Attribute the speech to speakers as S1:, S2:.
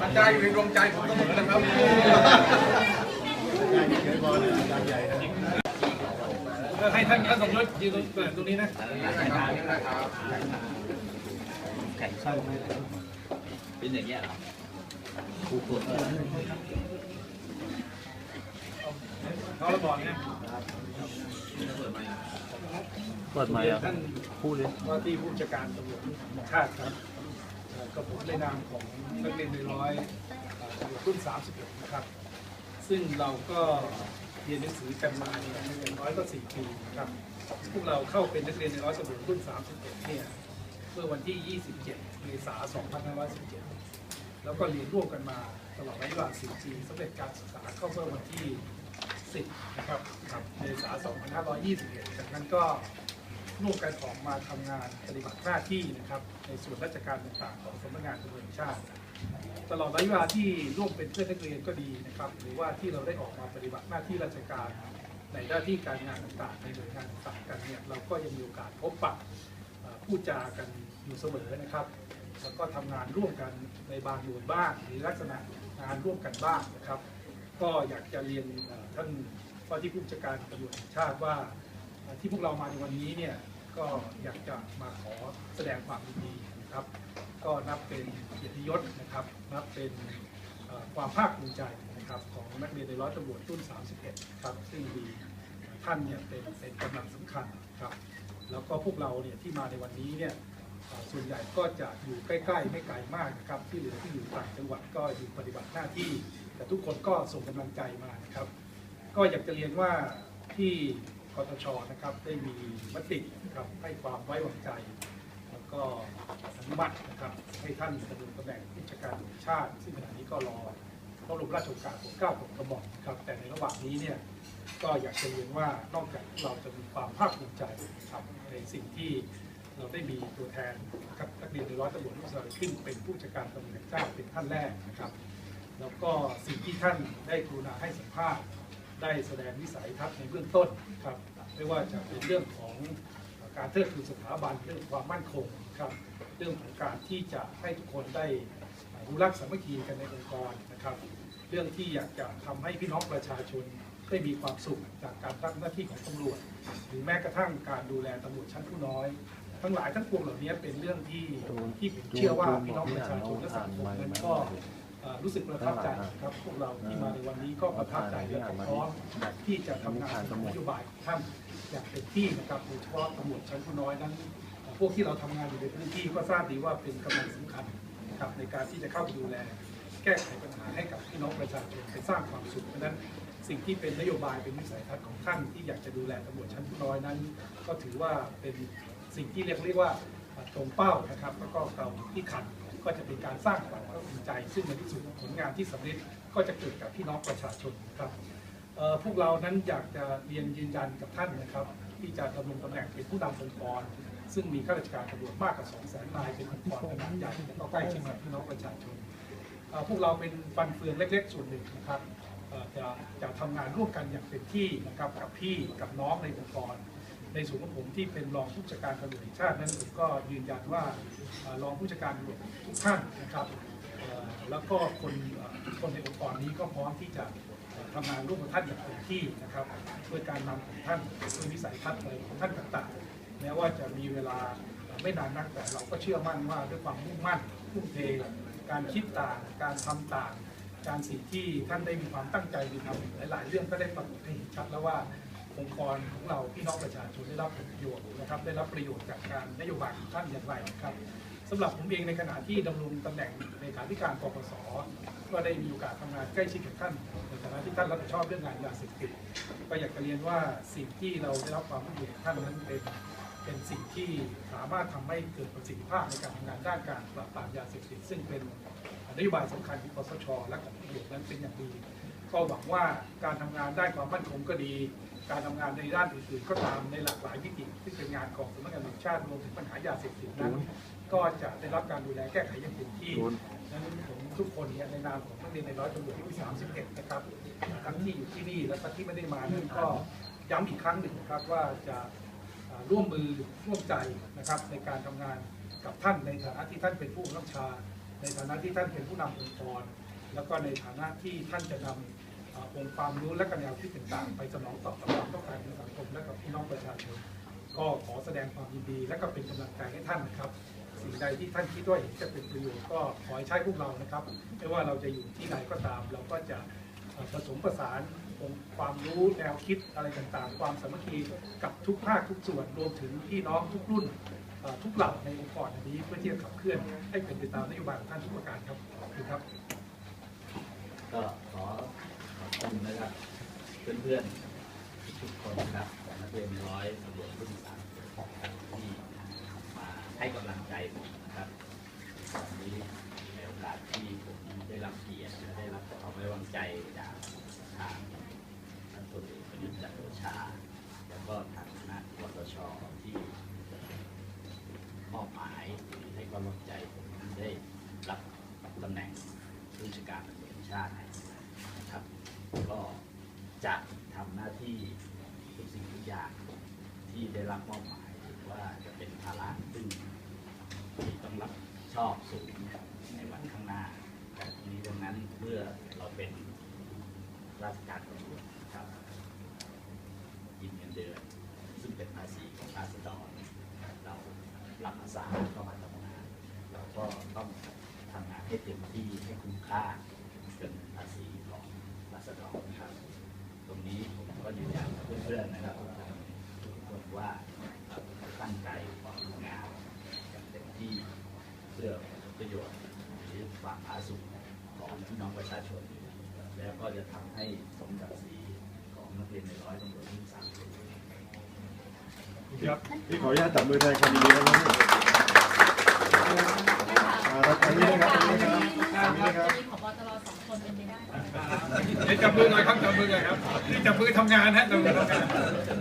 S1: มันใจอยู่ในดวงใจผมก็หมดนะครับ
S2: ให้ท่านท่านสมยศยืนตรงนี้นะ
S3: เป็นอย่างเงี้ยเหรอ
S2: เขาระบอกเนี่ย
S4: เปิดไมค์อะ
S2: ท่าน
S4: พูดเลย
S2: ว่าที่ผู้จัดการตำรวจชาติครับกับผมในนามของนักเรียนในร้อยเอ่อตำรวจรุ่น31นะครับ ซึ่งเราก็เรียนหนังสือกันมาเนี่ยอย่างน้อยก็4ปีนะครับพวกเราเข้าเป็นนักเรียนในร้อยตำรวจรุ่น31เนี่ยเมื่อวันที่ 27 เมษายน 2517 แล้วก็เรียนร่วมกันมาตลอดระยะเวลา4ปีสำเร็จการศึกษาเข้าเมื่อวันที่ 10 นะครับครับเมษายน2521 จากนั้นก็ร่วมกันออกมาทำงานปฏิบัติหน้าที่นะครับ ในส่วนราชการต่างๆของสำนักงานตำรวจแห่งชาติ ตลอดระยะเวลาที่ร่วมเป็นเพื่อนนักเรียนก็ดีนะครับ หรือว่าที่เราได้ออกมาปฏิบัติหน้าที่ราชการในหน้าที่การงานต่างๆในหน่วยงานต่างๆกันเนี่ยเราก็ยังมีโอกาสพบปะพูดจากันอยู่เสมอนะครับ แล้วก็ทำงานร่วมกันในบางหน่วยบ้างหรือลักษณะงานร่วมกันบ้างนะครับ ก็อยากจะเรียนท่านว่าที่ผู้จัดการตำรวจแห่งชาติว่าที่พวกเรามาในวันนี้เนี่ยก็อยากจะมาขอแสดงความยินดีนะครับ ก็นับเป็นเกียรติยศนะครับ นับเป็นความภาคภูมิใจนะครับของนักเรียนในร้อยตำรวจรุ่น 31 ครับ ซึ่งมีท่านเนี่ยเป็นเป็นกำลังสำคัญครับ แล้วก็พวกเราเนี่ยที่มาในวันนี้เนี่ย ส่วนใหญ่ก็จะอยู่ใกล้ๆ ไม่ไกลมากนะครับ ที่เหลือที่อยู่ต่างจังหวัดก็อยู่ปฏิบัติหน้าที่ แต่ทุกคนก็ส่งกำลังใจมานะครับ ก็อยากจะเรียนว่าที่กตชนะครับได้มีมตินะครับให้ความไว้วางใจ แล้วก็อนุมัตินะครับให้ท่านดำรงตำแหน่งผู้จัดการตำรวจแห่งชาติ ซึ่งขณะนี้ก็รอพระบรมราชโองการโปรดเกล้าโปรดกระหม่อมนะครับแต่ในระหว่างนี้เนี่ยก็อยากจะเรียนว่านอกจากเราจะมีความภาคภูมิใจนะครับในสิ่งที่ ได้มีตัวแทนนะครับนักเรียนในร้อยตำรวจลูกสาวขึ้นเป็นผู้จัดการตำรวจแห่งชาติเป็นท่านแรกนะครับ แล้วก็สิ่งที่ท่านได้กรุณาให้สัมภาษณ์ได้แสดงวิสัยทัศน์ในเบื้องต้นครับไม่ว่าจะเป็นเรื่องของการเทิดทูนสถาบันเรื่องความมั่นคงครับ เรื่องของการที่จะให้ทุกคนได้รู้รักสามัคคีกันในองค์กรนะครับ เรื่องที่อยากจะทำให้พี่น้องประชาชนได้มีความสุขจากการทำหน้าที่ของตำรวจ หรือแม้กระทั่งการดูแลตำรวจชั้นผู้น้อย ทั้งหลายทั้งปวงเหล่านี้เป็นเรื่องที่ที่ผมเชื่อว่าพี่น้องประชาชนและสังคมนั้นก็เอ่อรู้สึกประทับใจครับพวกเราที่มาในวันนี้ก็ประทับใจและก็พร้อมที่จะทำงานตามนโยบายของท่านอย่างเต็มที่นะครับโดยเฉพาะตำรวจชั้นผู้น้อยนั้นเอ่อพวกที่เราทำงานอยู่ในพื้นที่ก็ทราบดีว่าเป็นกำลังสำคัญนะครับในการที่จะเข้าไปดูแล แก้ไขปัญหาให้กับพี่น้องประชาชนไปสร้างความสุขเพราะฉะนั้นสิ่งที่เป็นนโยบายเป็นวิสัยทัศน์ของท่านที่อยากจะดูแลตำรวจชั้นผู้น้อยนั้น ก็ถือว่าเป็น สิ่งที่เรียกเรียกว่าตรงเป้านะครับแล้วก็เราที่ขัดก็จะเป็นการสร้างความภาคภูมิใจ ซึ่งในที่สุดผลงานที่สำเร็จก็จะเกิดกับพี่น้องประชาชนนะครับพวกเรานั้นอยากจะเรียนยืนยันกับท่านนะครับ ที่จะดำรงตำแหน่งเป็นผู้นำองค์กร ซึ่งมีข้าราชการตำรวจมากกว่า2 0 0 0 0 0นายเป็นองค์กรขนาดใหญ่ก็ใกล้ชิดกับพี่น้องประชาชนพวกเราเป็นฟันเฟืองเล็ก ๆ ส่วนหนึ่งนะครับจะจะทำงานร่วมกันอย่างเต็มที่นะครับกับพี่กับน้องในองค์กร ในส่วนของผมที่เป็นรองผู้จัดการตำรวจแห่งชาตินั้นผมก็ยืนยันว่ารองผู้จัดการตำรวจทุกท่านนะครับแล้วก็คนคนในองค์กรนี้ก็พร้อมที่จะทำงานร่วมกับท่านอย่างเต็มที่นะครับด้วยการนำของท่านด้วยวิสัยทัศน์อะไรของท่านต่างๆแม้ว่าจะมีเวลาไม่นานนักแต่เราก็เชื่อมั่นว่าด้วยความมุ่งมั่นทุ่มเทการคิดต่างการทำต่างการสิ่งที่ท่านได้มีความตั้งใจดีทำหลาย ๆ เรื่องก็ได้ปรากฏให้เห็นชัดแล้วว่า องค์กรของเราพี่น้องประชาชนได้รับผลประโยชน์นะครับได้รับประโยชน์จากการนโยบายของท่านอย่างไรครับสำหรับผมเองในขณะที่ดำรงตำแหน่งในขาธิการปปสก็ได้มีโอกาสทำงานใกล้ชิดกับท่านในฐานะที่ท่านรับผิดชอบเรื่องงานยาเสพติดก็อยากจะเรียนว่าสิ่งที่เราได้รับความร่วมมือท่านนั้นเป็นเป็นสิ่งที่สามารถทำให้เกิดประสิทธิภาพในการทำงานด้านการปราบปรามยาเสพติดซึ่งเป็นนโยบายสำคัญของคสชและของตำรวจนั้นเป็นอย่างดี ก็หวังว่าการทำงานด้านความมั่นคงก็ดี การทำงานในด้านอื่นๆก็ตามในหลากหลายมิติที่เป็นงานของสำนักงานตำรวจแห่งชาติรวมถึงปัญหายาเสพติดนั้นก็จะได้รับการดูแลแก้ไขอย่างเต็มที่และนั้นผมทุกคนเนี่ยในนามของนักเรียนในร้อยตำรวจที่31 นะครับทั้งที่อยู่ที่นี่และก็ที่ไม่ได้มานั้นก็ย้ำอีกครั้งหนึ่งนะครับว่าจะอ่าร่วมมือร่วมใจนะครับในการทำงานกับท่านในฐานะที่ท่านเป็นผู้บังคับบัญชา ในฐานะที่ท่านเป็นผู้นำองค์กร แล้วก็ในฐานะที่ท่านจะนำองค์ความรู้และแนวคิดต่างๆ ไปสนองตอบกับความต้องการของสังคมและกับพี่น้องประชาชนก็ขอแสดงความยินดี และก็เป็นกำลังใจให้ท่านนะครับ สิ่งใดที่ท่านคิดว่าจะเป็นประโยชน์ก็ขอให้ใช้พวกเรานะครับ ไม่ว่าเราจะอยู่ที่ไหนก็ตาม เราก็จะผสมผสานองค์ความรู้แนวคิดอะไรต่างๆ ความสามัคคีกับทุกภาคทุกส่วนรวมถึงพี่น้องทุกรุ่นทุกเหล่าในองค์กรนนี้เพื่อที่จะขับเคลื่อนให้เป็นไปตามนโยบายของท่านทุกประการครับขอบคุณครับ
S3: ก็ขอขอบคุณนะครับ เพื่อนๆทุกคนครับนักเรียนร้อยตำรวจรุ่นสามที่มาให้กำลังใจผมนะครับวันนี้ในโอกาสที่ผมได้รับเกียรติและได้รับความไว้วางใจจากทางท่านพลเอกประยุทธ์จันทร์โอชา แล้วก็ทางคณะวทชที่มอบหมายให้ความไว้วางใจผมได้รับตำแหน่งผู้ราชการตำรวจแห่งชาตินะครับก็ จะทำหน้าที่ทุกสิ่งทุกอย่างที่ได้รับมอบหมายถือว่าจะเป็นภาระซึ่งที่ต้องรับชอบสูงในวันข้างหน้าแต่ทีนี้ดังนั้นเมื่อเราเป็นราชการตำรวจครับยินเงินเดือนซึ่งเป็นภาษีของราษฎรเรารับอาสาเข้ามาทำงานเราก็ต้องทำงานให้เต็มที่ให้คุ้มค่าเป็นภาษีของราษฎรนะครับ ตรงนี้ผมก็ยืนยันเพื่อนๆนะครับทุกคนว่าตั้งใจทำงานอย่างเต็มที่เพื่อประโยชน์หรือความผาสุกของพี่น้องประชาชน แล้วก็จะทำให้สมศักดิ์ศรีของนักเรียนในร้อยตำรวจรุ่สาม
S5: ครับพี่ขออนุญาตจับมือแทนความยินดีนะ
S2: จับมือหน่อยครับจับมือหน่อยครับที่จับมือทำงานฮะจับมือทำงา
S6: น